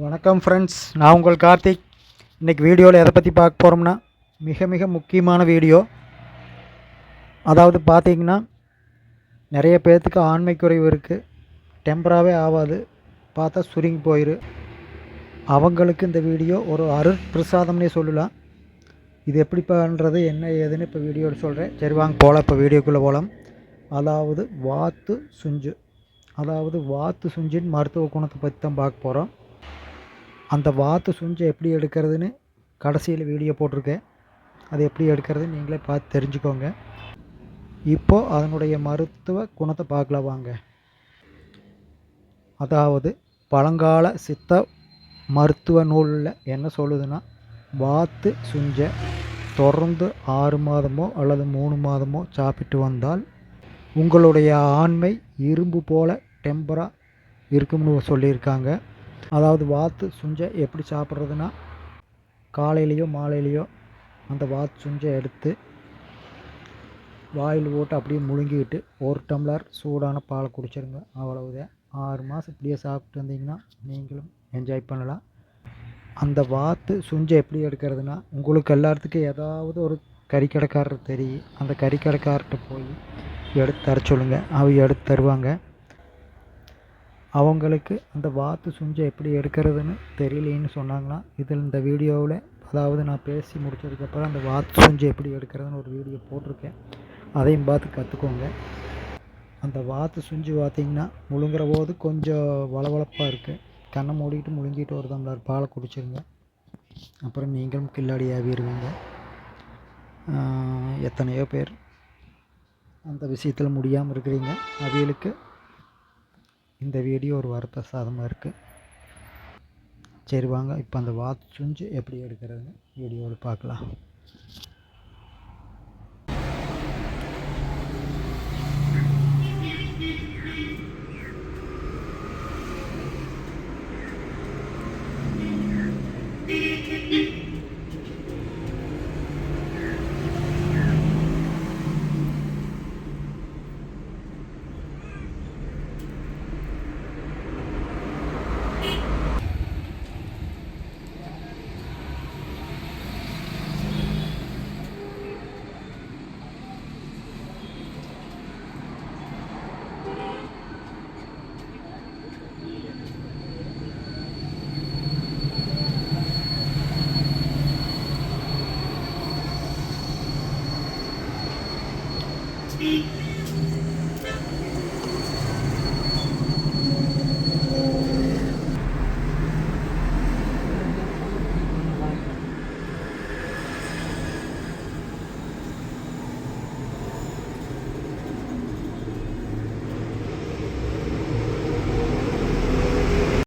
வணக்கம் ஃப்ரெண்ட்ஸ் நான் உங்கள் கார்த்திக். இன்றைக்கி வீடியோவில் எதை பற்றி பார்க்க போகிறோம்னா மிக மிக முக்கியமான வீடியோ. அதாவது பார்த்தீங்கன்னா நிறைய பேர்த்துக்கு ஆண்மை குறைவு இருக்குது டெம்பராகவே ஆகாது. பார்த்தா சுருங்கி போயிரு. அவங்களுக்கு இந்த வீடியோ ஒரு அருட்பிரசாதம்னே சொல்லலாம். இது எப்படி பண்ணுறது என்ன ஏதுன்னு இப்போ வீடியோவில் சொல்கிறேன் சரி வாங்க போகலாம் இப்போ வீடியோக்குள்ளே போகலாம் அதாவது வாத்து சுஞ்சு. அதாவது வாத்து சுஞ்சின் மருத்துவ குணத்தை பற்றி தான் பார்க்க போகிறோம் அந்த வாத்து சுஞ்சை எப்படி எடுக்கிறதுன்னு கடைசியில் வீடியோ போட்டிருக்கேன். அது எப்படி எடுக்கிறதுன்னு நீங்களே பார்த்து தெரிஞ்சுக்கோங்க. இப்போது அதனுடைய மருத்துவ குணத்தை பார்க்கலாம் வாங்க. அதாவது பழங்கால சித்த மருத்துவ நூலில் என்ன சொல்லுதுன்னா வாத்து சுஞ்சை தொடர்ந்து ஆறு மாதமோ அல்லது மூணு மாதமோ சாப்பிட்டு வந்தால் உங்களுடைய ஆண்மை இரும்பு போல டெம்பராக இருக்கும்னு சொல்லியிருக்காங்க. அதாவது வாத்து சுஞ்சை எப்படி சாப்பிட்றதுன்னா காலையிலையோ மாலையிலையோ அந்த வாத்து சுஞ்சை எடுத்து வாயில் போட்டு அப்படியே முழுங்கிட்டு ஒரு டம்ளர் சூடான பாலை குடிச்சிருங்க. அவ்வளவுதான். ஆறு மாதம் இப்படியே சாப்பிட்டு வந்தீங்கன்னா நீங்களும் என்ஜாய் பண்ணலாம். அந்த வாத்து சுஞ்சை எப்படி எடுக்கிறதுனா உங்களுக்கு எல்லாத்துக்கும் ஏதாவது ஒரு கறிக்கடைக்காரர் தெரியும். அந்த கறிக்கடைக்காரர்கிட்ட போய் எடுத்து தர சொல்லுங்கள் அவங்க எடுத்து தருவாங்க. அவங்களுக்கு அந்த வாத்து சுஞ்சை எப்படி எடுக்கிறதுன்னு தெரியலேன்னு சொன்னாங்களாம் இதில் இந்த வீடியோவில் அதாவது நான் பேசி முடிச்சதுக்கப்புறம் அந்த வாத்து சுஞ்சை எப்படி எடுக்கிறதுன்னு ஒரு வீடியோ போட்டிருக்கேன். அதையும் பார்த்து கற்றுக்கோங்க. அந்த வாத்து சுஞ்சு பார்த்திங்கன்னா முழுங்குற போது கொஞ்சம் வளவளப்பாக இருக்குது கண்ணை மூடிக்கிட்டு முழுங்கிட்டு ஒரு தம்ளர் பாலை குடிச்சிருங்க. அப்புறம் நீங்களும் கில்லாடி ஆவிடுவீங்க. எத்தனையோ பேர் அந்த விஷயத்தில் முடியாமல் இருக்கிறீங்க. அவிகளுக்கு இந்த வீடியோ ஒரு வரப்பிரசாதமாக இருக்குது சரி வாங்க இப்போ அந்த வாத்து சுஞ்சு எப்படி எடுக்கிறதுன்னு வீடியோவில் பார்க்கலாம்.